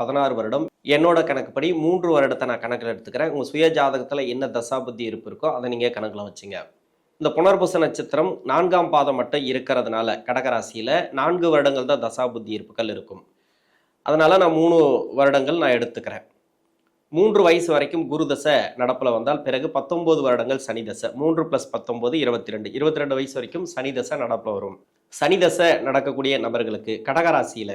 பதினாறு வருடம். என்னோட கணக்குப்படி மூன்று வருடத்தை நான் கணக்கில் எடுத்துக்கிறேன். உங்கள் சுய ஜாதகத்தில் என்ன தசாபுத்தி இருப்பு இருக்கோ அதை நீங்கள் கணக்கில் வச்சுங்க. இந்த புனர்பூச நட்சத்திரம் நான்காம் பாதம் மட்டும் இருக்கிறதுனால கடகராசியில் நான்கு வருடங்கள் தான் தசாபுத்தி இருப்புகள் இருக்கும். அதனால் நான் மூணு வருடங்கள் நான் எடுத்துக்கிறேன். மூன்று வயசு வரைக்கும் குரு தசை நடப்பில் வந்தால் பிறகு பத்தொம்போது வருடங்கள் சனி தசை மூன்று ப்ளஸ் பத்தொம்போது இருபத்தி ரெண்டு இருபத்தி ரெண்டு வயசு வரைக்கும் சனி தசை நடப்பில் வரும். சனி தசை நடக்கக்கூடிய நபர்களுக்கு கடகராசியில்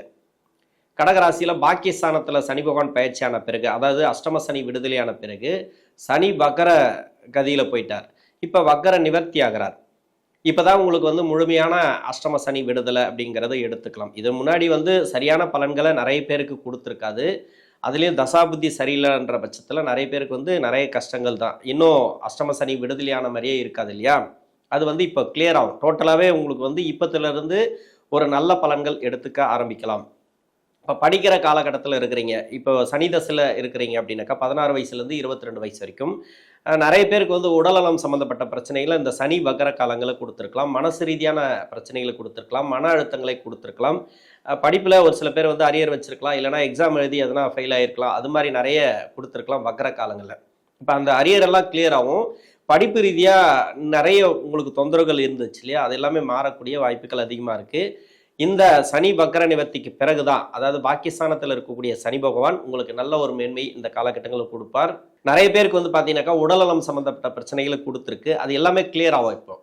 கடகராசியில் பாக்கியஸ்தானத்தில் சனி பகவான் பயிற்சியான பிறகு அதாவது அஷ்டம சனி விடுதலையான பிறகு சனி வக்கர கதியில் போயிட்டார். இப்போ வக்கர நிவர்த்தி ஆகிறார். இப்போ தான் உங்களுக்கு வந்து முழுமையான அஷ்டம சனி விடுதலை அப்படிங்கிறத எடுத்துக்கலாம். இது முன்னாடி வந்து சரியான பலன்களை நிறைய பேருக்கு கொடுத்துருக்காது. அதுலேயும் தசாபுத்தி சரியில்லைன்ற பட்சத்தில் நிறைய பேருக்கு வந்து நிறைய கஷ்டங்கள் தான். இன்னும் அஷ்டம சனி விடுதலையான மாதிரியே இருக்காது இல்லையா? அது வந்து இப்போ கிளியர் ஆகும். டோட்டலாகவே உங்களுக்கு வந்து இப்போத்துலேருந்து ஒரு நல்ல பலன்கள் எடுத்துக்க ஆரம்பிக்கலாம். இப்போ படிக்கிற காலகட்டத்தில் இருக்கிறீங்க. இப்போ சனி தசையில் இருக்கிறீங்க அப்படின்னாக்கா பதினாறு வயசுலேருந்து இருபத்தி ரெண்டு வயசு வரைக்கும். நிறைய பேருக்கு வந்து உடல்நலம் சம்மந்தப்பட்ட பிரச்சனைகளை இந்த சனி வக்கர காலங்களை கொடுத்துருக்கலாம். மனசு ரீதியான பிரச்சனைகளை கொடுத்துருக்கலாம். மன அழுத்தங்களை கொடுத்துருக்கலாம். படிப்பில் ஒரு சில பேர் வந்து அரியர் வச்சிருக்கலாம். இல்லைனா எக்ஸாம் எழுதி எதனா ஃபெயில் ஆகிருக்கலாம் அது மாதிரி நிறைய கொடுத்துருக்கலாம் வக்கர காலங்களில். இப்போ அந்த அரியரெல்லாம் எல்லாம் ஆகும். படிப்பு ரீதியாக நிறைய உங்களுக்கு தொந்தரவுகள் இருந்துச்சு இல்லையா? அது எல்லாமே மாறக்கூடிய வாய்ப்புகள் அதிகமாக இருக்குது. இந்த சனி வக்கர நிவர்த்திக்கு பிறகுதான் அதாவது பாகிஸ்தானத்தில் இருக்கக்கூடிய சனி பகவான் உங்களுக்கு நல்ல ஒரு மேன்மை இந்த காலகட்டங்களில் கொடுப்பார். நிறைய பேருக்கு வந்து பார்த்தீங்கன்னாக்கா உடல்நலம் சம்மந்தப்பட்ட பிரச்சனைகளை கொடுத்துருக்கு. அது எல்லாமே கிளியர் ஆகும் இப்போ.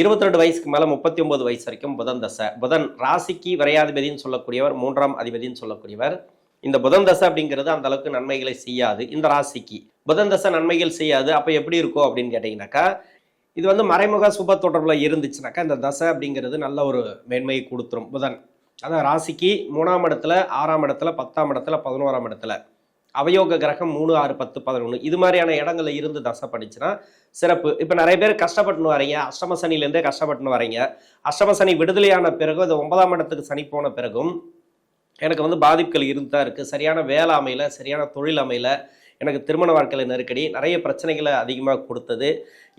இருபத்தி ரெண்டு வயசுக்கு மேலே முப்பத்தி ஒன்பது வயசு வரைக்கும் புதன் தசை. புதன் ராசிக்கு விரையாதிபதின்னு சொல்லக்கூடியவர் மூன்றாம் அதிபதின்னு சொல்லக்கூடியவர். இந்த புதன் தசை அப்படிங்கிறது அந்த அளவுக்கு நன்மைகளை செய்யாது. இந்த ராசிக்கு புதன் தசை நன்மைகள் செய்யாது. அப்போ எப்படி இருக்கும் அப்படின்னு கேட்டிங்கனாக்கா இது வந்து மறைமுக சுப தொடர்பில் இருந்துச்சுனாக்கா இந்த தசை அப்படிங்கிறது நல்ல ஒரு மேன்மையை கொடுத்துரும். புதன். அதான் ராசிக்கு மூணாம் இடத்துல ஆறாம் இடத்துல பத்தாம் இடத்துல பதினோராம் இடத்துல. அவயோக கிரகம் மூணு ஆறு பத்து பதினொன்று இது மாதிரியான இடங்கள்ல இருந்து தசை படிச்சுன்னா சிறப்பு. இப்போ நிறைய பேர் கஷ்டப்பட்டுன்னு வரீங்க. அஷ்டம சனிலேருந்தே கஷ்டப்பட்டுன்னு வரீங்க. அஷ்டம சனி விடுதலையான பிறகு அது ஒன்பதாம் இடத்துக்கு சனி போன பிறகும் எனக்கு வந்து பாதிப்புகள் இருந்து தான் இருக்குது சரியான வேலை அமையல சரியான தொழில் அமையல எனக்கு திருமண வாழ்க்கையில் நெருக்கடி நிறைய பிரச்சனைகளை அதிகமாக கொடுத்தது.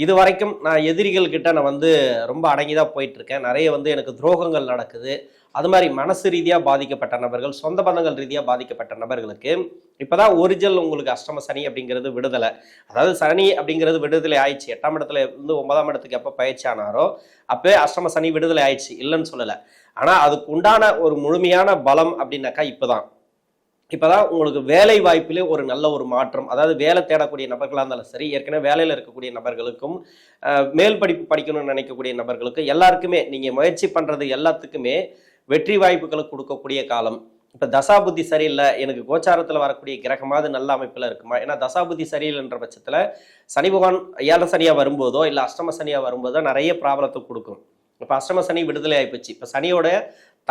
இது வரைக்கும் நான் எதிரிகள் கிட்ட நான் வந்து ரொம்ப அடங்கி தான் போயிட்டுருக்கேன். நிறைய வந்து எனக்கு துரோகங்கள் நடக்குது. அது மாதிரி மனசு ரீதியாக பாதிக்கப்பட்ட நபர்கள் சொந்த பந்தங்கள் ரீதியாக பாதிக்கப்பட்ட நபர்களுக்கு இப்போ தான் ஒரிஜினல் உங்களுக்கு அஷ்டம சனி அப்படிங்கிறது விடுதலை. அதாவது சனி அப்படிங்கிறது விடுதலை ஆயிடுச்சு. எட்டாம் இடத்துல இருந்து ஒன்பதாம் இடத்துக்கு எப்போ பயிற்சி ஆனாரோ அப்பவே அஷ்டம சனி விடுதலை ஆயிடுச்சு. இல்லைன்னு சொல்லலை. ஆனால் அதுக்கு உண்டான ஒரு முழுமையான பலம் அப்படின்னாக்கா இப்போதான். இப்போதான் உங்களுக்கு வேலை வாய்ப்பிலே ஒரு நல்ல ஒரு மாற்றம். அதாவது வேலை தேடக்கூடிய நபர்களாக இருந்தாலும் சரி ஏற்கனவே வேலையில் இருக்கக்கூடிய நபர்களுக்கும் மேல் படிப்பு படிக்கணும்னு நினைக்கக்கூடிய நபர்களுக்கும் எல்லாருக்குமே நீங்கள் முயற்சி பண்ணுறது எல்லாத்துக்குமே வெற்றி வாய்ப்புகளை கொடுக்கக்கூடிய காலம். இப்போ தசாபுத்தி சரியில்லை எனக்கு கோச்சாரத்தில் வரக்கூடிய கிரகமாவது நல்ல அமைப்பில் இருக்குமா? ஏன்னா தசாபுத்தி சரியில்லைன்ற பட்சத்தில் சனி பகவான் ஏழரை சனியாக வரும்போதோ இல்லை அஷ்டம சனியாக வரும்போதோ நிறைய ப்ராப்ளத்தை கொடுக்கும். இப்போ அஷ்டம சனி விடுதலை ஆகிப்போச்சு இப்போ சனியோட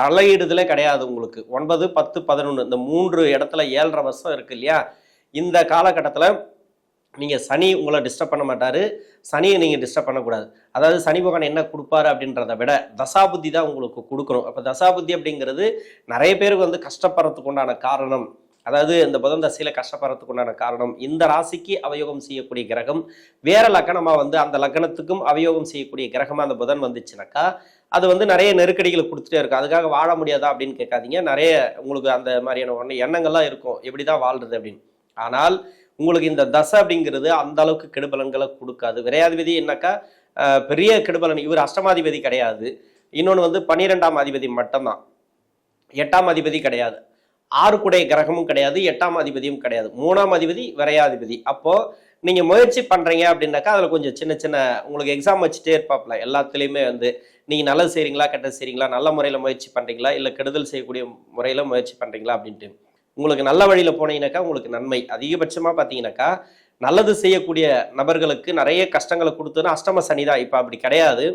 தலையிடுதலே கிடையாது உங்களுக்கு. ஒன்பது பத்து பதினொன்று இந்த மூன்று இடத்துல ஏழரை வருஷம் இருக்கு இல்லையா? இந்த காலகட்டத்தில் நீங்கள் சனி உங்களை டிஸ்டர்ப் பண்ண மாட்டார். சனியை நீங்கள் டிஸ்டர்ப் பண்ணக்கூடாது. அதாவது சனி பகவான் என்ன கொடுப்பாரு அப்படின்றத விட தசாபுத்தி தான் உங்களுக்கு கொடுக்கணும். அப்போ தசாபுத்தி அப்படிங்கிறது நிறைய பேருக்கு வந்து கஷ்டப்படுறதுக்கு உண்டான காரணம். அதாவது இந்த புதன் தசையில் கஷ்டப்படுறதுக்கு உண்டான காரணம் இந்த ராசிக்கு அவயோகம் செய்யக்கூடிய கிரகம் வேற லக்கணமாக வந்து அந்த லக்கணத்துக்கும் அவயோகம் செய்யக்கூடிய கிரகமாக அந்த புதன் வந்துச்சுனாக்கா அது வந்து நிறைய நெருக்கடிகளை கொடுத்துட்டே இருக்கும். அதுக்காக வாழ முடியாதா அப்படின்னு கேட்காதீங்க. நிறைய உங்களுக்கு அந்த மாதிரியான ஒன்று எண்ணங்கள்லாம் இருக்கும். எப்படி தான் வாழ்றது அப்படின்னு. ஆனால் உங்களுக்கு இந்த தசை அப்படிங்கிறது அந்த அளவுக்கு கெடுபலன்களை கொடுக்காது. விரையாதிபதி என்னக்கா பெரிய கெடுபலன். இவர் அஷ்டமாதிபதி கிடையாது. இன்னொன்று வந்து பன்னிரெண்டாம் அதிபதி மட்டும்தான். எட்டாம் அதிபதி கிடையாது. ஆறுக்குடைய கிரகமும் கிடையாது எட்டாம் அதிபதியும் கிடையாது. மூணாம் அதிபதி விரையாதிபதி. அப்போ நீங்க முயற்சி பண்றீங்க அப்படின்னாக்கா அதுல கொஞ்சம் சின்ன சின்ன உங்களுக்கு எக்ஸாம் வச்சுட்டே இருப்பாப்ல. எல்லாத்துலயுமே வந்து நீங்க நல்லது செய்றீங்களா கெட்டது செய்றீங்களா நல்ல முறையில முயற்சி பண்றீங்களா இல்ல கெடுதல் செய்யக்கூடிய முறையில முயற்சி பண்றீங்களா அப்படின்ட்டு. உங்களுக்கு நல்ல வழியில போனீங்கன்னாக்கா உங்களுக்கு நன்மை. அதிகபட்சமா பாத்தீங்கன்னாக்கா நல்லது செய்யக்கூடிய நபர்களுக்கு நிறைய கஷ்டங்களை கொடுத்துன்னா அஷ்டம சனி தான். இப்போ அப்படி கிடையாது.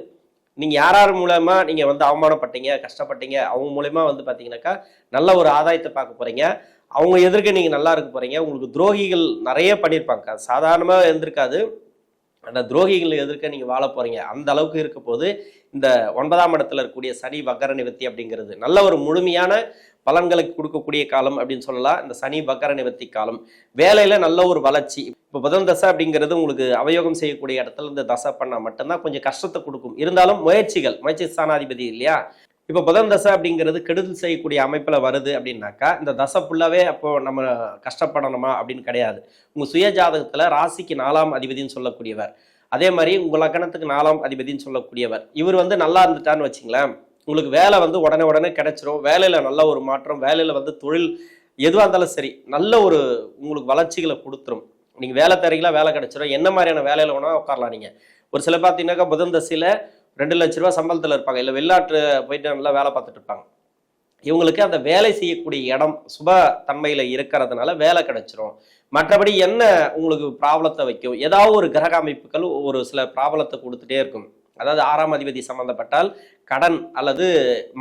நீங்கள் யார் யார் மூலமா நீங்கள் வந்து அவமானப்பட்டீங்க கஷ்டப்பட்டீங்க அவங்க மூலயமா வந்து பார்த்தீங்கன்னாக்கா நல்ல ஒரு ஆதாயத்தை பார்க்க போகிறீங்க அவங்க எதிர்க்க நீங்கள் நல்லா இருக்க போகிறீங்க உங்களுக்கு துரோகிகள் நிறைய பண்ணியிருப்பாங்க அது சாதாரணமா இருந்திருக்காது. அந்த துரோகிகள் எதிர்க்க நீங்கள் வாழ போகிறீங்க அந்த அளவுக்கு இருக்க போது இந்த ஒன்பதாம் இடத்துல இருக்கக்கூடிய சனி வக்கர நிவர்த்தி அப்படிங்கிறது நல்ல ஒரு முழுமையான பலன்களுக்கு கொடுக்கக்கூடிய காலம் அப்படின்னு சொல்லலாம். இந்த சனி வக்கர நிவர்த்தி காலம். வேலையில நல்ல ஒரு வளர்ச்சி. இப்போ புதன் தசை அப்படிங்கிறது உங்களுக்கு அவயோகம் செய்யக்கூடிய இடத்துல இந்த தசை பண்ணால் மட்டும்தான் கொஞ்சம் கஷ்டத்தை கொடுக்கும். இருந்தாலும் முயற்சிகள் முயற்சி ஸ்தானாதிபதி இல்லையா? இப்போ புதன் தசை அப்படிங்கிறது கெடுதல் செய்யக்கூடிய அமைப்பில் வருது அப்படின்னாக்கா இந்த தசை ஃபுல்லாகவே அப்போ நம்ம கஷ்டப்படணுமா அப்படின்னு கிடையாது. உங்கள் சுய ஜாதகத்தில் ராசிக்கு நாலாம் அதிபதின்னு சொல்லக்கூடியவர். அதே மாதிரி உங்கள் லக்கணத்துக்கு நாலாம் அதிபதின்னு சொல்லக்கூடியவர். இவர் வந்து நல்லா இருந்துட்டான்னு வச்சுங்களேன். உங்களுக்கு வேலை வந்து உடனே உடனே கிடைச்சிரும். வேலையில் நல்ல ஒரு மாற்றம் வேலையில் வந்து தொழில் எதுவாக இருந்தாலும் சரி நல்ல ஒரு உங்களுக்கு வளர்ச்சிகளை கொடுத்துரும். நீங்கள் வேலை தரீங்களா வேலை கிடைச்சிரும். என்ன மாதிரியான வேலையில் வேணால் உட்காரலாம் நீங்கள் ஒரு சில பார்த்தீங்கன்னாக்கா புதன் தசையில் ரெண்டு லட்ச ரூபா சம்பளத்தில் இருப்பாங்க. இல்லை வெளிநாட்டு போயிட்டு நல்லா வேலை பார்த்துட்டு இருப்பாங்க. இவங்களுக்கு அந்த வேலை செய்யக்கூடிய இடம் சுப தன்மையில் இருக்கிறதுனால வேலை கிடைச்சிரும். மற்றபடி என்ன உங்களுக்கு ப்ராப்ளத்தை வைக்கும்? ஏதாவது ஒரு கிரக அமைப்புகள் ஒரு சில ப்ராப்ளத்தை கொடுத்துட்டே இருக்கும். அதாவது ஆறாம் அதிபதி சம்மந்தப்பட்டால் கடன் அல்லது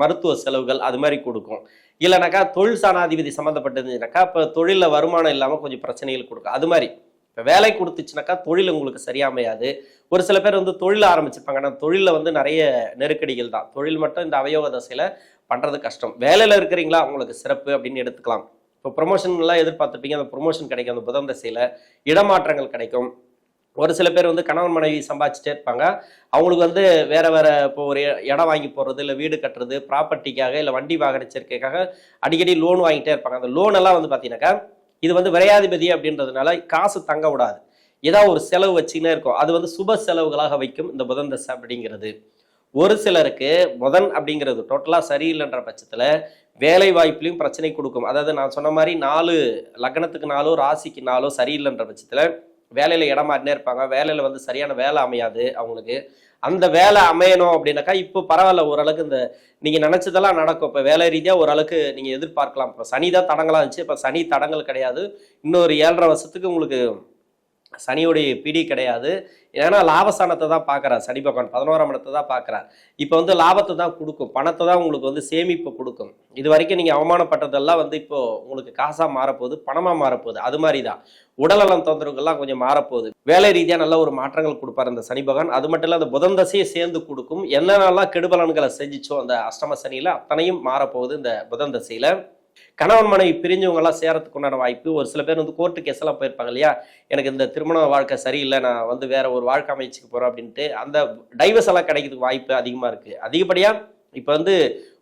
மருத்துவ செலவுகள் அது மாதிரி கொடுக்கும். இல்லைனாக்கா தொழில் சாணாதிபதி சம்மந்தப்பட்டதுனாக்கா இப்போ தொழிலில் வருமானம் இல்லாமல் கொஞ்சம் பிரச்சனைகள் கொடுக்கும். அது மாதிரி. இப்போ வேலை கொடுத்துச்சுனாக்கா தொழில் உங்களுக்கு சரியாமையாது ஒரு சில பேர் வந்து தொழில் ஆரம்பிச்சிருப்பாங்க ஆனால் தொழிலில் வந்து நிறைய நெருக்கடிகள் தான். தொழில் மட்டும் இந்த அவயோக தசையில் பண்ணுறது கஷ்டம். வேலையில் இருக்கிறீங்களா? உங்களுக்கு சிறப்பு அப்படின்னு எடுத்துக்கலாம். இப்போ ப்ரொமோஷன்லாம் எதிர்பார்த்துப்பீங்க அந்த ப்ரொமோஷன் கிடைக்கும். அந்த புதன் தசையில் இடமாற்றங்கள் கிடைக்கும். ஒரு சில பேர் வந்து கணவன் மனைவி சம்பாதிச்சுட்டே இருப்பாங்க. அவங்களுக்கு வந்து வேற வேற இப்போ ஒரு இடம் வாங்கி போடுறது இல்லை வீடு கட்டுறது ப்ராப்பர்ட்டிக்காக இல்லை வண்டி வாகன சேர்க்கைக்காக அடிக்கடி லோன் வாங்கிட்டே இருப்பாங்க. அந்த லோன் எல்லாம் வந்து பார்த்தீங்கன்னாக்கா இது வந்து விரையாதிபதி அப்படின்றதுனால காசு தங்க விடாது. ஏதாவது ஒரு செலவு வச்சுக்கினே இருக்கும். அது வந்து சுப செலவுகளாக வைக்கும் இந்த புதன் தசை அப்படிங்கிறது. ஒரு சிலருக்கு புதன் அப்படிங்கிறது டோட்டலாக சரியில்லைன்ற பட்சத்தில் வேலை வாய்ப்புலையும் பிரச்சனை கொடுக்கும். அதாவது நான் சொன்ன மாதிரி நாலு லக்னத்துக்கு நாளோ ராசிக்கு நாளோ சரியில்லைன்ற பட்சத்தில் வேலையில் இடம் மாறினே இருப்பாங்க. வேலையில் வந்து சரியான வேலை அமையாது அவங்களுக்கு. அந்த வேலை அமையணும் அப்படின்னாக்கா இப்போ பரவாயில்ல ஓரளவுக்கு இந்த நீங்கள் நினச்சதெல்லாம் நடக்கும். இப்போ வேலை ரீதியாக ஓரளவுக்கு நீங்கள் எதிர்பார்க்கலாம். இப்போ சனி தான் தடங்களாக இருந்துச்சு. இப்போ சனி தடங்கள் கிடையாது. இன்னொரு ஏழரை வருஷத்துக்கு உங்களுக்கு சனியுடைய பிடி கிடையாது. ஏன்னா லாபஸ்தானத்தை தான் பார்க்குறார். சனி பகவான் பதினோராம் இடத்தை தான் பார்க்குறார். இப்போ வந்து லாபத்தை தான் கொடுக்கும். பணத்தை தான் உங்களுக்கு வந்து சேமிப்பு கொடுக்கும். இது வரைக்கும் நீங்கள் அவமானப்பட்டதெல்லாம் வந்து இப்போ உங்களுக்கு காசாக மாறப்போகுது பணமாக மாறப்போகுது. அது மாதிரி தான். உடல்நலம் தொந்தரவுகள்லாம் கொஞ்சம் மாறப்போகுது. வேலை ரீதியாக நல்ல ஒரு மாற்றங்கள் கொடுப்பார் அந்த சனி பகவான். அது மட்டும் இல்லை அந்த புதன் தசையை சேர்ந்து கொடுக்கும். என்னென்னலாம் கெடுபலன்களை செஞ்சிச்சோ அந்த அஷ்டம சனியில் அத்தனையும் மாறப்போகுது இந்த புதன் தசையில். கணவன் மனைவி பிரிஞ்சவங்க எல்லாம் சேரத்துக்கு உண்டான வாய்ப்பு. ஒரு சில பேர் வந்து கோர்ட்டு கேஸ் எல்லாம் போயிருப்பாங்க இல்லையா? எனக்கு இந்த திருமண வாழ்க்கை சரியில்லை நான் வந்து வேற ஒரு வாழ்க்கை அமைச்சுக்கு போறேன் அப்படின்ட்டு அந்த டைவர்ஸ் எல்லாம் கிடைக்கிறதுக்கு வாய்ப்பு அதிகமா இருக்கு. அதிகப்படியா இப்போ வந்து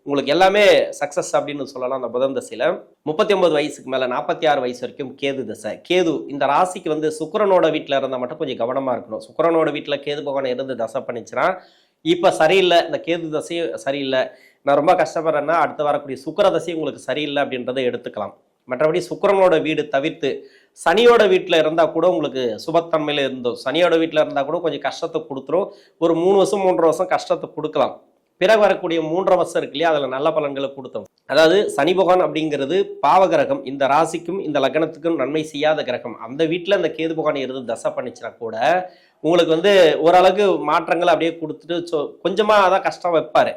உங்களுக்கு எல்லாமே சக்சஸ் அப்படின்னு சொல்லலாம் அந்த புதன் தசையில. முப்பத்தி ஒன்பது வயசுக்கு மேல நாற்பத்தி ஆறு வயசு வரைக்கும் கேது தசை. கேது இந்த ராசிக்கு வந்து சுக்கரனோட வீட்டில் இருந்தால் மட்டும் கொஞ்சம் கவனமா இருக்கணும். சுக்கரனோட வீட்டில் கேது பகவான் இருந்து தசை பண்ணிச்சுன்னா இப்போ சரியில்லை இந்த கேது தசையும் சரியில்லை நான் ரொம்ப கஷ்டப்படுறேன்னா அடுத்து வரக்கூடிய சுக்கரதசி உங்களுக்கு சரியில்லை அப்படின்றத எடுத்துக்கலாம். மற்றபடி சுக்கரனோட வீடு தவிர்த்து சனியோட வீட்டில் இருந்தால் கூட உங்களுக்கு சுபத்தன்மையில் இருந்தோம் சனியோட வீட்டில் இருந்தால் கூட கொஞ்சம் கஷ்டத்தை கொடுத்துரும். ஒரு மூணு வருஷம் மூன்றரை வருஷம் கஷ்டத்தை கொடுக்கலாம். பிறகு வரக்கூடிய மூன்றரை வருஷம் இருக்கு இல்லையா அதில் நல்ல பலன்களை கொடுத்தோம் அதாவது சனி பகவான் அப்படிங்கிறது பாவ கிரகம் இந்த ராசிக்கும் இந்த லக்னத்துக்கும் நன்மை செய்யாத கிரகம். அந்த வீட்டில் இந்த கேது பகவான் இருந்து தசை பண்ணிச்சுனா கூட உங்களுக்கு வந்து ஓரளவுக்கு மாற்றங்கள் அப்படியே கொடுத்துட்டு சொ கொஞ்சமாக தான் கஷ்டம் வைப்பார்.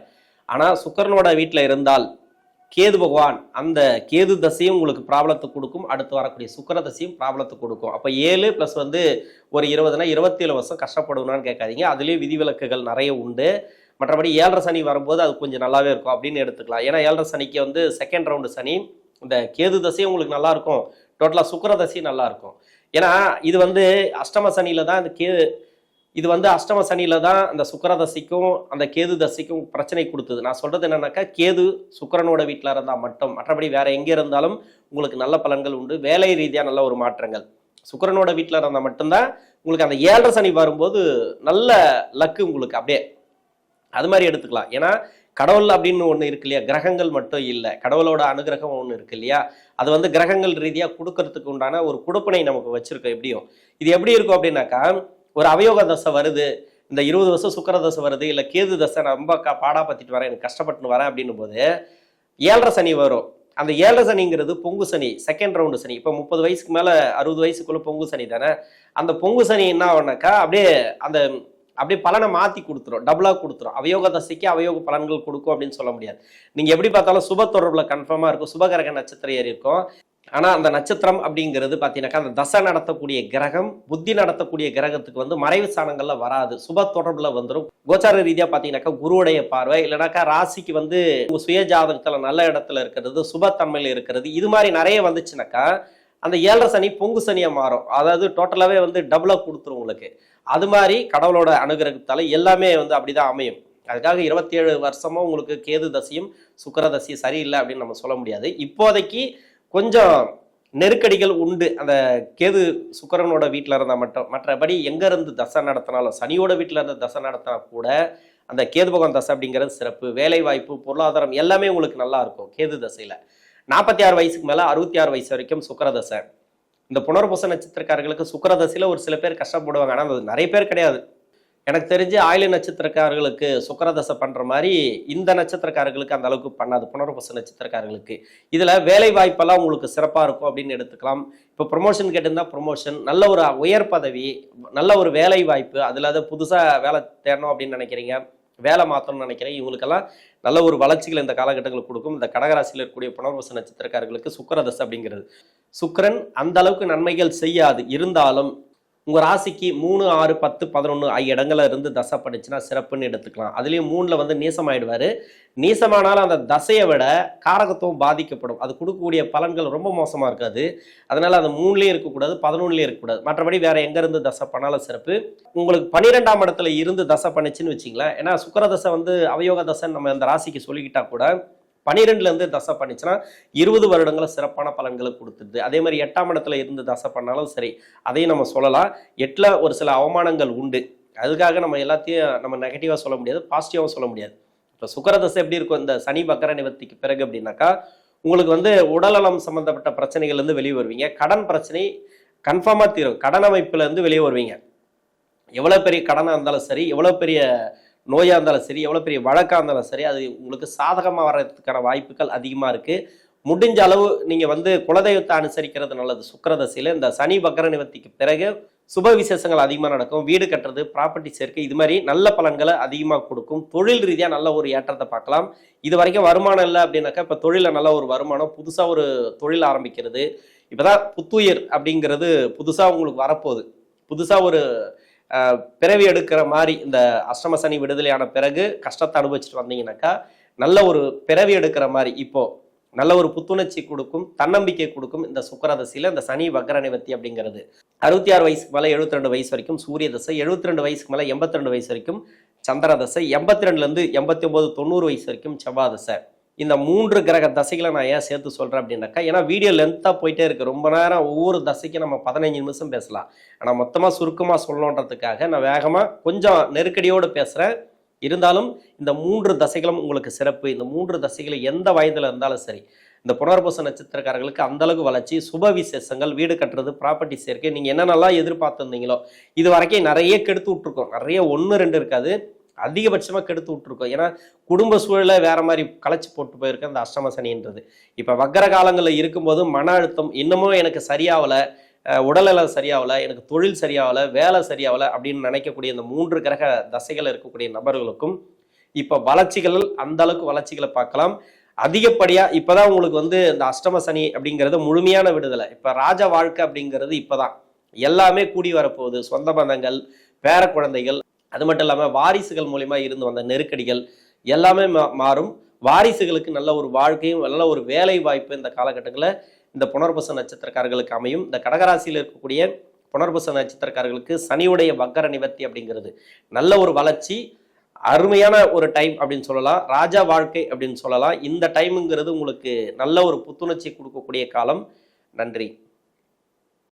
ஆனால் சுக்கரனோட வீட்டில் இருந்தால் கேது பகவான் அந்த கேது தசையும் உங்களுக்கு ப்ராப்ளத்தை கொடுக்கும். அடுத்து வரக்கூடிய சுக்கர தசையும் ப்ராப்ளத்தை கொடுக்கும். அப்போ ஏழு ப்ளஸ் வந்து ஒரு இருபதுனா இருபத்தேழு வருஷம் கஷ்டப்படுவேனான்னு கேட்காதீங்க. அதுலேயும் விதிவிலக்குகள் நிறைய உண்டு. மற்றபடி ஏழரை சனி வரும்போது அது கொஞ்சம் நல்லாவே இருக்கும் அப்படின்னு எடுத்துக்கலாம். ஏன்னா ஏழரை சனிக்கு வந்து செகண்ட் ரவுண்டு சனி இந்த கேது தசையும் உங்களுக்கு நல்லா இருக்கும். டோட்டலாக சுக்கர தசையும் நல்லா இருக்கும். ஏன்னா இது வந்து அஷ்டம சனியில் தான் இந்த கே இது வந்து அஷ்டம சனியில தான் அந்த சுக்கர தசைக்கும் அந்த கேது தசைக்கும் பிரச்சனை கொடுத்தது. நான் சொல்றது என்னன்னாக்கா கேது சுக்கரனோட வீட்டில் இருந்தால் மட்டும். மற்றபடி வேற எங்கே இருந்தாலும் உங்களுக்கு நல்ல பலன்கள் உண்டு. வேலை ரீதியாக நல்ல ஒரு மாற்றங்கள். சுக்கரனோட வீட்டில் இருந்தால் மட்டும்தான் உங்களுக்கு அந்த ஏழரை சனி வரும்போது நல்ல லக்கு உங்களுக்கு அப்படியே. அது மாதிரி எடுத்துக்கலாம். ஏன்னா கடவுள் அப்படின்னு ஒன்று இருக்கு இல்லையா? கிரகங்கள் மட்டும் இல்லை. கடவுளோட அனுகிரகம் ஒன்று இருக்கு இல்லையா? அது வந்து கிரகங்கள் ரீதியாக கொடுக்கறதுக்கு உண்டான ஒரு கொடுப்பனை நமக்கு வச்சிருக்கோம் எப்படியும். இது எப்படி இருக்கும் அப்படின்னாக்கா ஒரு அவயோக தசை வருது இந்த இருபது வருஷம் சுக்கர தசை வருது இல்லை கேது தசை நான் ரொம்ப கா பாடா பத்திட்டு வரேன் எனக்கு கஷ்டப்பட்டு வரேன் அப்படின்னும் போது ஏழரை சனி வரும். அந்த ஏழரை சனிங்கிறது பொங்கு சனி செகண்ட் ரவுண்டு சனி. இப்போ முப்பது வயசுக்கு மேலே அறுபது வயசுக்குள்ள பொங்கு சனி தானே? அந்த பொங்கு சனி என்ன ஆகுனாக்கா அப்படியே அந்த அப்படியே பலனை மாற்றி கொடுத்துரும் டபுளாக கொடுத்துரும். அவயோக தசைக்கு அவயோக பலன்கள் கொடுக்கும் அப்படின்னு சொல்ல முடியாது. நீங்கள் எப்படி பார்த்தாலும் சுப தொடர்பில் கன்ஃபார்மாக இருக்கும். சுபகரக நட்சத்திரம் ஏறி இருக்கும். ஆனால் அந்த நட்சத்திரம் அப்படிங்கிறது பார்த்தீங்கன்னாக்கா அந்த தசை நடத்தக்கூடிய கிரகம் புத்தி நடத்தக்கூடிய கிரகத்துக்கு வந்து மறைவு சாணங்களில் வராது. சுப தொடர்பில் வந்துடும் கோச்சார ரீதியாக பார்த்தீங்கன்னாக்கா குருவுடைய பார்வை இல்லைனாக்கா ராசிக்கு வந்து உங்கள் சுய ஜாதகத்தில் நல்ல இடத்துல இருக்கிறது சுபத்தன்மையில் இருக்கிறது இது மாதிரி நிறைய வந்துச்சுனாக்கா அந்த ஏழரை சனி பொங்கு சனியாக மாறும். அதாவது டோட்டலாகவே வந்து டபுளாக கொடுத்துரும் உங்களுக்கு. அது மாதிரி கடவுளோட அனுகிரகத்தால் எல்லாமே வந்து அப்படி தான் அமையும். அதுக்காக இருபத்தி ஏழு உங்களுக்கு கேது தசையும் சுக்கர தசையும் சரியில்லை அப்படின்னு நம்ம சொல்ல முடியாது. இப்போதைக்கு கொஞ்சம் நெருக்கடிகள் உண்டு. அந்த கேது சுக்கரனோட வீட்டில் இருந்தால் மட்டும் மற்றபடி எங்கேருந்து தசை நடத்தினாலும் சனியோட வீட்டில் இருந்து தசை நடத்தினா கூட அந்த கேது பகவான் தசை அப்படிங்கிறது சிறப்பு. வேலை வாய்ப்பு பொருளாதாரம் எல்லாமே உங்களுக்கு நல்லா இருக்கும் கேது தசையில். நாற்பத்தி ஆறு வயசுக்கு மேலே அறுபத்தி ஆறு வயசு வரைக்கும் சுக்கரதசை இந்த புனர்பூச நட்சத்திரக்காரர்களுக்கு சுக்கர தசையில் ஒரு சில பேர் கஷ்டப்படுவாங்க. ஆனால் அது நிறைய பேர் கிடையாது. எனக்கு தெரிஞ்சு ஆயில நட்சத்திரக்காரர்களுக்கு சுக்கரதசை பண்ணுற மாதிரி இந்த நட்சத்திரக்காரர்களுக்கு அந்த அளவுக்கு பண்ணாது புனர்பூச நட்சத்திரக்காரர்களுக்கு. இதில் வேலை வாய்ப்பெல்லாம் உங்களுக்கு சிறப்பாக இருக்கும் அப்படின்னு எடுத்துக்கலாம். இப்போ ப்ரொமோஷன் கேட்டிருந்தால் ப்ரொமோஷன் நல்ல ஒரு உயர் பதவி நல்ல ஒரு வேலை வாய்ப்பு அதில் அதை புதுசாக வேலை தேடணும் அப்படின்னு நினைக்கிறீங்க வேலை மாற்றணும்னு நினைக்கிறேன் இவங்களுக்கெல்லாம் நல்ல ஒரு வளர்ச்சிகள் இந்த காலகட்டங்களுக்கு கொடுக்கும். இந்த கடகராசியில் இருக்கக்கூடிய புனர்வச நட்சத்திரக்காரர்களுக்கு சுக்கரதசை அப்படிங்கிறது. சுக்கரன் அந்த அளவுக்கு நன்மைகள் செய்யாது இருந்தாலும் உங்கள் ராசிக்கு மூணு ஆறு பத்து பதினொன்று ஐ இடங்களில் இருந்து தசை பண்ணிச்சுன்னா சிறப்புன்னு எடுத்துக்கலாம். அதுலேயும் மூணில் வந்து நீசமாயிடுவார். நீசமானாலும் அந்த தசையை விட காரகத்துவம் பாதிக்கப்படும். அது கொடுக்கக்கூடிய பலன்கள் ரொம்ப மோசமாக இருக்காது. அதனால் அது மூணுலேயும் இருக்கக்கூடாது பதினொன்றுலேயும் இருக்கக்கூடாது. மற்றபடி வேறு எங்கேருந்து தசை பண்ணாலும் சிறப்பு. உங்களுக்கு பன்னிரெண்டாம் இடத்துல இருந்து தசை பண்ணுச்சுன்னு வச்சிங்களேன். ஏன்னா சுக்கர தசை வந்து அவயோக தசைன்னு நம்ம அந்த ராசிக்கு சொல்லிக்கிட்டால் கூட பன்னிரெண்டுலேருந்து தசை பண்ணிச்சுன்னா இருபது வருடங்களை சிறப்பான பலன்களை கொடுத்துருது அதே மாதிரி எட்டாம் இடத்துல இருந்து தசை பண்ணாலும் சரி அதையும் நம்ம சொல்லலாம். எட்டில் ஒரு சில அவமானங்கள் உண்டு. அதுக்காக நம்ம எல்லாத்தையும் நம்ம நெகட்டிவாக சொல்ல முடியாது பாசிட்டிவாகவும் சொல்ல முடியாது. இப்போ சுக்கரதசை எப்படி இருக்கும்? இந்த சனி பக்கர நிவர்த்திக்கு பிறகு அப்படின்னாக்கா உங்களுக்கு வந்து உடல்நலம் சம்மந்தப்பட்ட பிரச்சனைகள்லேருந்து வெளியே வருவீங்க. கடன் பிரச்சனை கன்ஃபார்மாக தீரும். கடன் அமைப்புலேருந்து வெளியே வருவீங்க. எவ்வளோ பெரிய கடனாக இருந்தாலும் சரி எவ்வளோ பெரிய நோயாக இருந்தாலும் சரி எவ்வளோ பெரிய வழக்காக இருந்தாலும் சரி அது உங்களுக்கு சாதகமாக வர்றதுக்கான வாய்ப்புகள் அதிகமாக இருக்குது முடிஞ்ச அளவு நீங்கள் வந்து குலதெய்வத்தை அனுசரிக்கிறது நல்லது. சுக்கரதசையில் இந்த சனி பக்கர நிவர்த்திக்கு பிறகு சுப விசேஷங்கள் அதிகமாக நடக்கும். வீடு கட்டுறது ப்ராப்பர்ட்டி சேர்க்கை இது மாதிரி நல்ல பலன்களை அதிகமாக கொடுக்கும். தொழில் ரீதியாக நல்ல ஒரு ஏற்றத்தை பார்க்கலாம். இது வரைக்கும் வருமானம் இல்லை அப்படின்னாக்கா இப்போ தொழிலில் நல்ல ஒரு வருமானம் புதுசாக ஒரு தொழில் ஆரம்பிக்கிறது. இப்போதான் புத்துயிர் அப்படிங்கிறது புதுசாக உங்களுக்கு வரப்போகுது. புதுசாக ஒரு பிறவி எடுக்கிற மாதிரி இந்த அஷ்டம சனி விடுதலையான பிறகு கஷ்டத்தை அனுபவிச்சுட்டு வந்தீங்கன்னாக்கா நல்ல ஒரு பிறவி எடுக்கிற மாதிரி இப்போ நல்ல ஒரு புத்துணர்ச்சி கொடுக்கும் தன்னம்பிக்கை கொடுக்கும் இந்த சுக்கரதசையில் இந்த சனி வக்கர நிவர்த்தி அப்படிங்கிறது. அறுபத்தி ஆறு வயசுக்கு மேலே எழுபத்தி ரெண்டு வயசு வரைக்கும் சூரிய தசை எழுபத்தி ரெண்டு வயசுக்கு மேலே எண்பத்தி ரெண்டு வயசு வரைக்கும் சந்திர தசை எண்பத்தி ரெண்டுலேருந்து எண்பத்தி ஒன்பது தொண்ணூறு வயசு வரைக்கும் செவ்வாய் தசை. இந்த மூன்று கிரக தசைகளை நான் ஏன் சேர்த்து சொல்கிறேன் அப்படின்னாக்கா ஏன்னா வீடியோ லென்த்தாக போயிட்டே இருக்குது ரொம்ப நேரம் ஒவ்வொரு தசைக்கும் நம்ம பதினஞ்சு நிமிஷம் பேசலாம். ஆனால் மொத்தமாக சுருக்கமாக சொல்லணுன்றதுக்காக நான் வேகமாக கொஞ்சம் நெருக்கடியோடு பேசுகிறேன் இருந்தாலும் இந்த மூன்று தசைகளும் உங்களுக்கு சிறப்பு. இந்த மூன்று தசைகளும் எந்த வயதில் இருந்தாலும் சரி இந்த புனர்பூச நட்சத்திரக்காரர்களுக்கு அந்த அளவுக்கு வளர்ச்சி சுப விசேஷங்கள் வீடு கட்டுறது ப்ராப்பர்ட்டி சேர்க்கை நீங்கள் என்னென்னலாம் எதிர்பார்த்துருந்தீங்களோ இது வரைக்கும் நிறைய கெடுத்து விட்ருக்கோம் நிறைய ஒன்று ரெண்டு இருக்காது. அதிகபட்சமாக கெடுத்து விட்ருக்கோம் ஏன்னா குடும்ப சூழலை வேற மாதிரி களைச்சி போட்டு போயிருக்கு அந்த அஷ்டம சனின்றது. இப்போ வக்கர காலங்களில் இருக்கும்போது மன அழுத்தம் இன்னமும் எனக்கு சரியாகலை உடல்நலம் சரியாகலை எனக்கு தொழில் சரியாகலை வேலை சரியாகலை அப்படின்னு நினைக்கக்கூடிய இந்த மூன்று கிரக தசைகள் இருக்கக்கூடிய நபர்களுக்கும் இப்போ வளர்ச்சிகள் அந்த அளவுக்கு வளர்ச்சிகளை பார்க்கலாம். அதிகப்படியாக இப்போதான் உங்களுக்கு வந்து இந்த அஷ்டம சனி அப்படிங்கிறது முழுமையான விடுதலை. இப்போ ராஜ வாழ்க்கை அப்படிங்கிறது இப்போதான். எல்லாமே கூடி வரப்போகுது. சொந்த பந்தங்கள் பேர குழந்தைகள் அது மட்டும் இல்லாமல் வாரிசுகள் மூலிமா இருந்து வந்த நெருக்கடிகள் எல்லாமே மா- மாறும். வாரிசுகளுக்கு நல்ல ஒரு வாழ்க்கையும் நல்ல ஒரு வேலை வாய்ப்பு இந்த காலகட்டங்களில் இந்த புனர்பச நட்சத்திரக்காரர்களுக்கு அமையும். இந்த கடகராசியில் இருக்கக்கூடிய புனர்பச நட்சத்திரக்காரர்களுக்கு சனியுடைய வக்கர நிவர்த்தி அப்படிங்கிறது நல்ல ஒரு வளர்ச்சி அருமையான ஒரு டைம் அப்படின்னு சொல்லலாம். ராஜா வாழ்க்கை அப்படின்னு சொல்லலாம். இந்த டைமுங்கிறது உங்களுக்கு நல்ல ஒரு புத்துணர்ச்சி கொடுக்கக்கூடிய காலம். நன்றி.